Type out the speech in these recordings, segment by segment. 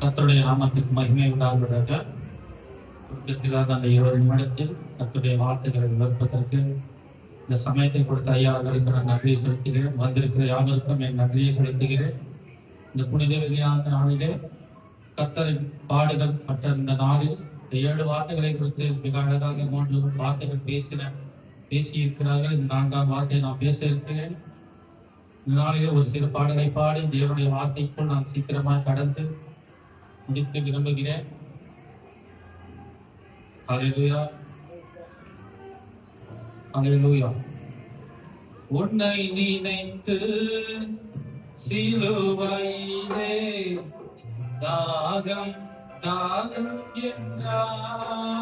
கத்துடைய நாமத்திற்கு மகிமை உண்டாகுவதாக கொடுத்திருக்கிறார் அந்த இருபது நிமிடத்தில் கத்துடைய வார்த்தைகளை விவரிப்பதற்கு இந்த சமயத்தை கொடுத்த ஐயா அவர்களுக்கு நான் நன்றியை செலுத்துகிறேன். வந்திருக்கிற யாவருக்கும் என் நன்றியை செலுத்துகிறேன். இந்த புனித வெளியான நாளிலே கர்த்தரின் பாடுகள் மற்ற இந்த நாளில் இந்த ஏழு வார்த்தைகளை குறித்து மிக அழகாக மூன்று வார்த்தைகள் பேசின பேசி இருக்கிறார்கள் இந்த நான்காம் வார்த்தையை நான் பேச இருக்கிறேன். நாளிலே ஒரு சிறு பாடலை பாடி தேவனுடைய வார்த்தைக்குள் நான் சீக்கிரமாக கடந்து முடித்து விரும்புகிறேன். ஹalleluya. ஹalleluya. உன்னை நினைத்து சிலுவையிலே தாகம் தாகம் என்றார்.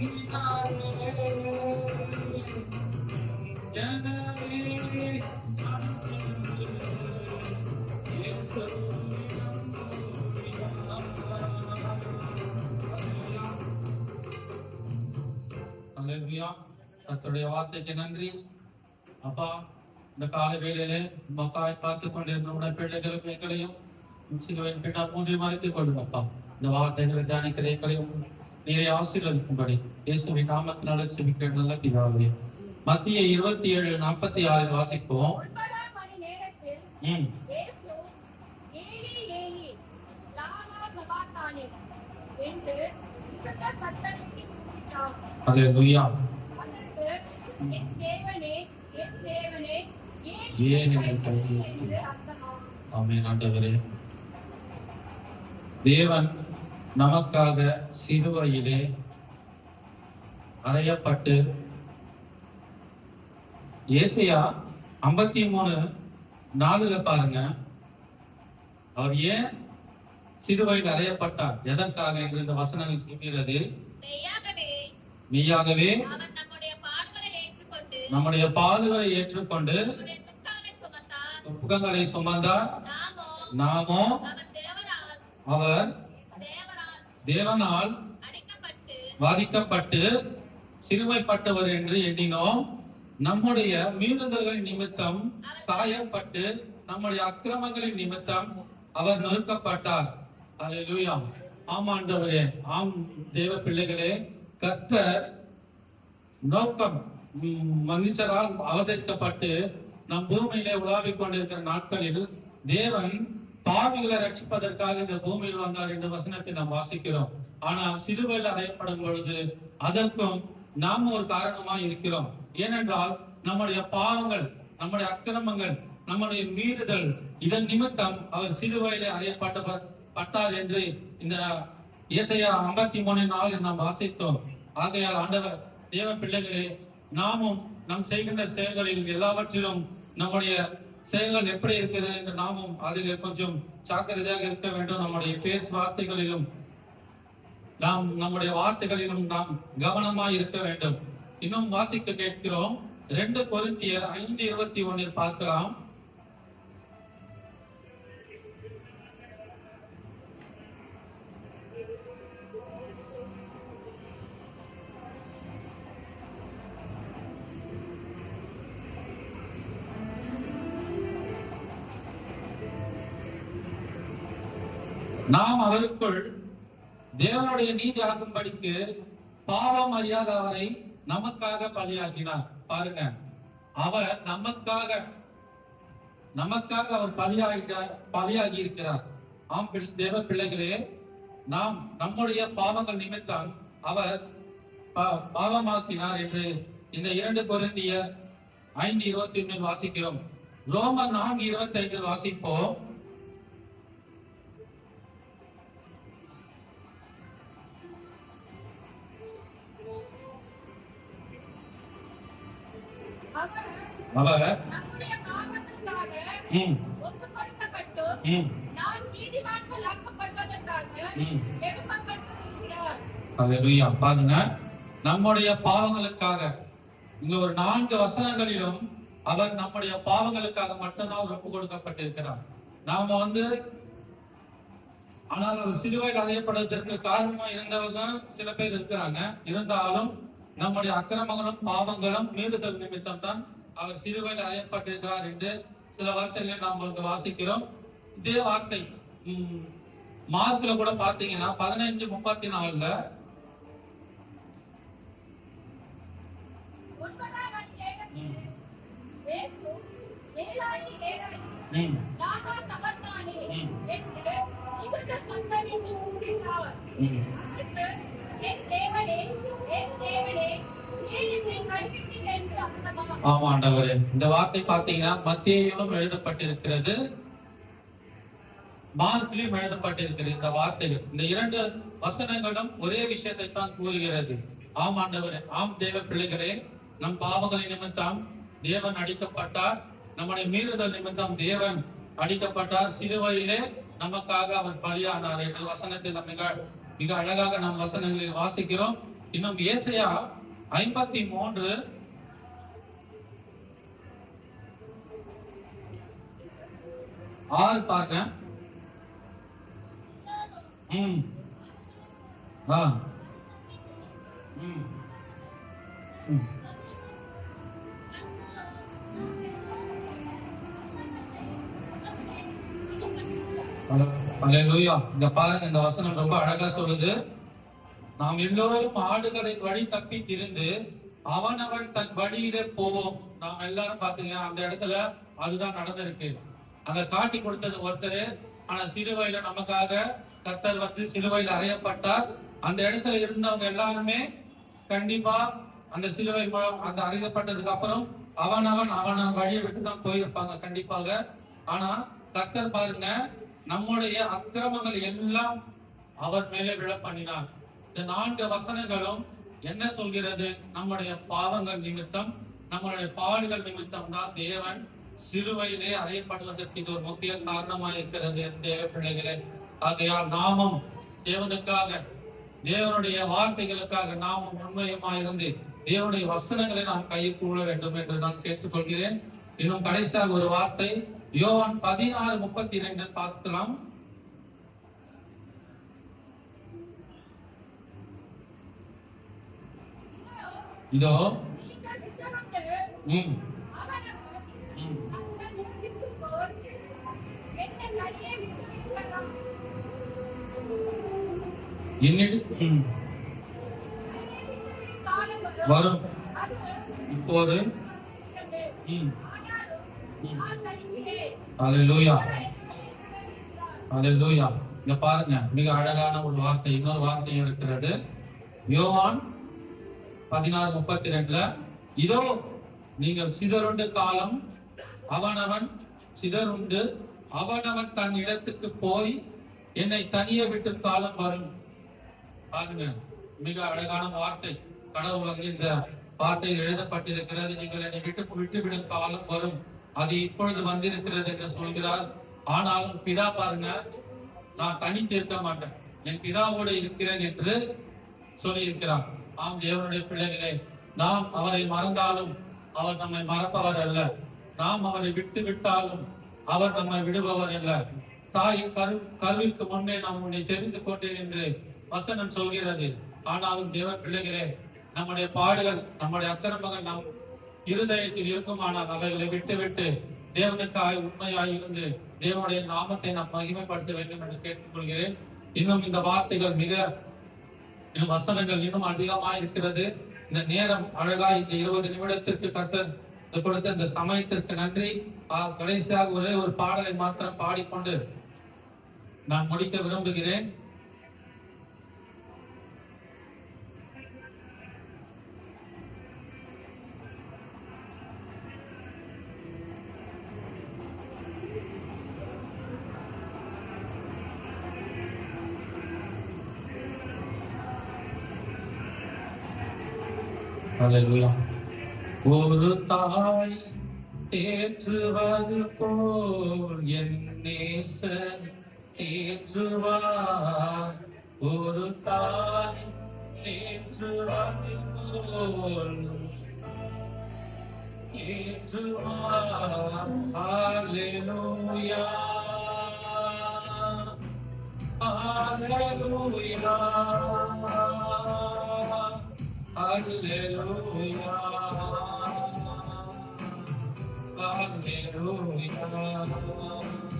மனதிருந்து இயேசுவிடம் ஓடி வா. அல்லேலூயா கர்த்தருடைய வார்த்தைக்கு நன்றி அப்பா இந்த கால வேளையிலே மக்காய் பார்த்து கொண்டிருந்த நம்முடைய பிள்ளைகளும் எங்களையும் சிலுவையின் பின்னா மூன்றை மறைத்துக் கொள்ளும் அப்பா இந்த வார்த்தைகளை தியானிக்கிற எங்களையும் நீரை ஆசீர்வதிக்கும்படி இயேசுவின் நாமத்தினால செபிக்கிற நல்ல பிதாவே. மத்திய இருபத்தி ஏழு நாற்பத்தி ஆறில் வாசிப்போம். அல்லேலூயா ஏன் என்னை. ஆமென் ஆண்டவரே. தேவன் நமக்காக சிலுவையிலே அறையப்பட்டு ஏசையா ஐம்பத்தி மூணு நாலுல பாருங்க. அவர் ஏன் சிலுவையில் அறையப்பட்டார்? எதற்காக என்று இந்த வசனங்கள் சொல்கிறது. மெய்யாகவே நம்முடைய பாடுகளை ஏற்றுக்கொண்டு துக்கங்களை சுமந்தார். நாமோ அவர் தேவனால் பாதிக்கப்பட்டு சிறுமைப்பட்டவர் என்று எண்ணினோம். நம்முடைய மீறுதல்களின் நிமித்தம் காயப்பட்டு நம்முடைய அக்கிரமங்களின் நிமித்தம் அவர் நொறுக்கப்பட்டார். அல்லேலூயா ஆம் ஆண்டவரே ஆம் தேவ பிள்ளைகளே கர்த்தர் நோக்கம் மனுஷரால் அவதரிக்கப்பட்டு நம் பூமியிலே உலாவிக் கொண்டிருக்கிற நாட்களில் தேவன் பாவிகளை ரட்சிப்பதற்காக இந்த பூமியில் வந்தார் என்ற வசனத்தை நாம் வாசிக்கிறோம். ஆனால் சிலுவையில் அறையப்படும் பொழுது அதற்கும் நாம் ஒரு காரணமாய் இருக்கிறோம். ஏனென்றால் நம்முடைய பாவங்கள் நம்முடைய அக்கிரமங்கள் நம்முடைய மீறுதல் இதன் நிமித்தம் அவர் சிலுவையிலே அறையப்பட்ட பட்டார் என்று இந்த இயேசையா ஐம்பத்தி மூணு நாள் நாம் வாசித்தோம். ஆகையால் ஆண்டவர் தேவ பிள்ளைகளே நாமும் நம் செய்கின்ற செயல்களில் எல்லாவற்றிலும் நம்முடைய செயல்கள் எப்படி இருக்குது என்று நாமும் அதில் கொஞ்சம் ஜாக்கிரதையாக இருக்க வேண்டும் நம்முடைய பேச்சு வார்த்தைகளிலும் நாம் நம்முடைய வார்த்தைகளிலும் நாம் கவனமாய் இருக்க வேண்டும். இன்னும் வாசிக்க கேட்கிறோம். ரெண்டு பொருத்தியர் ஐந்து இருபத்தி ஒன்னில் பார்க்கலாம். நாம் அவருக்குள் தேவனுடைய நீதி ஆகும்படிக்கு பாவம் அறியாத அவரை நமக்காக பலியாக்கினார். பாருங்க. அவர் நமக்காக நமக்காக அவர் பலியாகிறார் பலியாகி இருக்கிறார் ஆம் பிள்- தேவ பிள்ளைகளே நாம் நம்முடைய பாவங்கள் நிமித்தம் அவர் பா- பாவமாக்கினார் என்று இந்த இரண்டு பொருந்திய ஐந்து இருபத்தி ஒன்றில் வாசிக்கிறோம். ரோமர் நான்கு இருபத்தி ஐந்தில் வாசிப்போம். பாருங்க நம்முடைய பாவங்களுக்காக இங்க ஒரு நான்கு வசனங்களிலும் அவர் நம்முடைய பாவங்களுக்காக மட்டும்தான் ஒப்பு கொடுக்கப்பட்டிருக்கிறார். நாம வந்து ஆனால் அவர் சிலுவையில் அறையப்படுவதற்கு காரணமா இருந்தவங்க சில பேர் இருக்கிறாங்க. இருந்தாலும் நம்முடைய அக்கிரமங்களும் பாவங்களும் மீறுதல் நிமித்தம் தான் அவர் சிலுவையில் அறையப்பட்டிருக்கிறார் என்று சில வார்த்தைகளை நாம் வந்து வாசிக்கிறோம். இதே வார்த்தை மார்க்ல கூட பாத்தீங்கன்னா பதினஞ்சு முப்பத்தி நாலுல ஒன்பதாம் ஆமா ஆண்டவரே. இந்த வார்த்தை பாத்தீங்கன்னா மத்தியிலும் எழுதப்பட்டிருக்கிறது. மார்க்கிலும் எழுதப்பட்டிருக்கிறது இந்த வார்த்தைகள். இந்த இரண்டு வசனங்களும் ஒரே விஷயத்தை தான் கூறுகிறது. ஆம் ஆண்டவரே. ஆம் தேவ பிள்ளைகளே நம் பாவங்களை நிமித்தம் தேவன் அடிக்கப்பட்டார். நம்முடைய மீறுதல் நிமித்தம் தேவன் அடிக்கப்பட்டார். சிலுவையிலே நமக்காக அவர் பலியானார் என்ற வசனத்தை நம்ம மிக அழகாக நாம் வசனங்களில் வாசிக்கிறோம். இன்னும் ஏசையா ஐம்பத்தி மூன்று. ஆறு பாருங்க ம். ஆ. ம். ம். அல்லேலூயா பாருங்க இந்த வசனம் ரொம்ப அழகா சொல்லுது. நாம் எல்லோரும் ஆடுகளின் வழி தப்பி திரிந்து அவனவன் தன் வழியிலே போவோம். நாம் எல்லாரும் பாத்தீங்க அந்த இடத்துல அதுதான் நடந்திருக்கு. அதை காட்டி கொடுத்தது ஒருத்தர். ஆனா சிறுவையில நமக்காக கத்தர் வந்து சிலுவையில் அறையப்பட்டார். அந்த இடத்துல இருந்தவங்க எல்லாருமே கண்டிப்பா அந்த சிலுவை மூலம் அந்த அறியப்பட்டதுக்கு அப்புறம் அவனவன் அவன் வழியை விட்டு தான் போயிருப்பாங்க கண்டிப்பாக. ஆனா கர்த்தர் பாருங்க நம்முடைய அக்கிரமங்கள் எல்லாம் அவர் மேலே விழ பண்ணினார் இந்த நான்கு வசனங்களும் என்ன சொல்கிறது? நம்முடைய பாவங்கள் நிமித்தம் நம்மளுடைய பாடுகள் நிமித்தம் தான் தேவன் சிலுவையிலே அறையப்படுவதற்கு இது ஒரு முக்கிய காரணமாக இருக்கிறது தேவ பிள்ளைகளே. ஆகையால் நாமும் தேவனுக்காக தேவனுடைய வார்த்தைகளுக்காக நாமும் உண்மையுமா இருந்து தேவனுடைய வசனங்களை நாம் கையில் கூற வேண்டும் என்று நான் கேட்டுக்கொள்கிறேன். இன்னும் கடைசியாக ஒரு வார்த்தை யோவான் பதினாறு முப்பத்தி இரண்டு பார்க்கலாம் இதோ நீங்கள் சித்தமுண்டு ம் அவனவன் ம் தங்கள் இடத்திற்கு போய் என்னை தனியே விட்டு விடுகிறான். என்னிடு ம் தனியே விட்டு விடும் காலம் வரும். வரும் அது இப்போது இருக்கிறது. ம் ஆனாலும் நான் தனிக்கிறேன். அல்லேலூயா அவர் என்னை விட்டு அல்லேலூயா இங்க பாருங்க மிக அழகான ஒரு வார்த்தை இன்னொரு வார்த்தை இருக்கிறது. யோவான் பதினாறு முப்பத்தி ரெண்டுல இதோ நீங்கள் சிதறுண்டு காலம் அவனவன் சிதறுண்டு அவனவன் தன் இடத்துக்கு போய் என்னை தனியே விட்டு காலம் வரும். பாருங்க மிக அழகான வார்த்தை. கடவுள் வந்து இந்த வார்த்தையில் எழுதப்பட்டிருக்கிறது. நீங்கள் என்னை விட்டு விட்டுவிடும் காலம் வரும். அது இப்பொழுது வந்திருக்கிறது என்று சொல்கிறார். ஆனாலும் பிதா பாருங்க நான் தனித்து இருக்க மாட்டேன். என் பிதாவோடு இருக்கிறேன் என்று சொல்லி இருக்கிறார் நாம் தேவனுடைய பிள்ளைகளே நாம் அவரை மறந்தாலும் அவர் நம்மை மறப்பவர் அல்ல. நாம் அவரை விட்டு விட்டாலும் அவர் நம்மை விடுபவர் அல்ல. தாயின் கரு கருவிற்கு முன்னே நாம் உன்னை தெரிந்து கொண்டேன் என்று வசனம் சொல்கிறது. ஆனாலும் தேவ பிள்ளைகளே நம்முடைய பாடுகள் நம்முடைய அக்கிரமங்கள் நம் இருதயத்தில் இருக்குமானால் அவைகளை விட்டு விட்டு தேவனுக்காய் உண்மையாய் இருந்து தேவனுடைய நாமத்தை நாம் மகிமைப்படுத்த வேண்டும் என்று கேட்டுக்கொள்கிறேன். இன்னும் இந்த வார்த்தைகள் மிக வசனங்கள் இன்னும் அதிகமாக இருக்கிறது இந்த நேரம் அழகாய் இந்த இருபது நிமிடத்திற்கு கத்தர் கொடுத்த இந்த சமயத்திற்கு நன்றி. கடைசியாக ஒரே ஒரு பாடலை மாத்திரம் பாடிக்கொண்டு நான் முடிக்க விரும்புகிறேன். ஒரு தாய் தேற்றுவது போல் என் நேசன் தேற்றுவார் ஒரு தாய் தேற்றுவது போல் தேற்றுவார் Hallelujah. Hallelujah. Hallelujah. Hallelujah.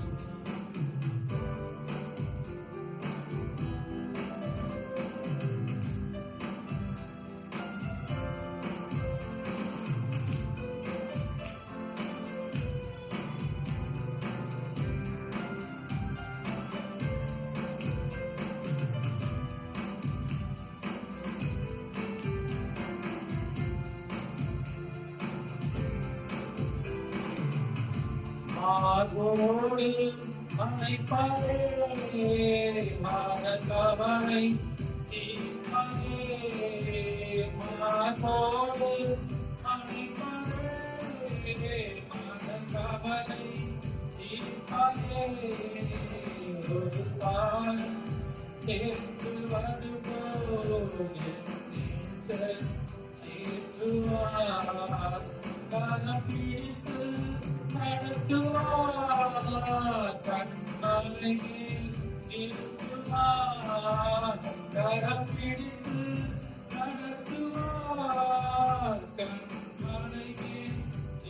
மார்போடு அணைப்பாரே மாதவனை தீர்ப்பாரே மார்போடு அணைப்பாரே மாதவனை தீர்ப்பாரே ஒரு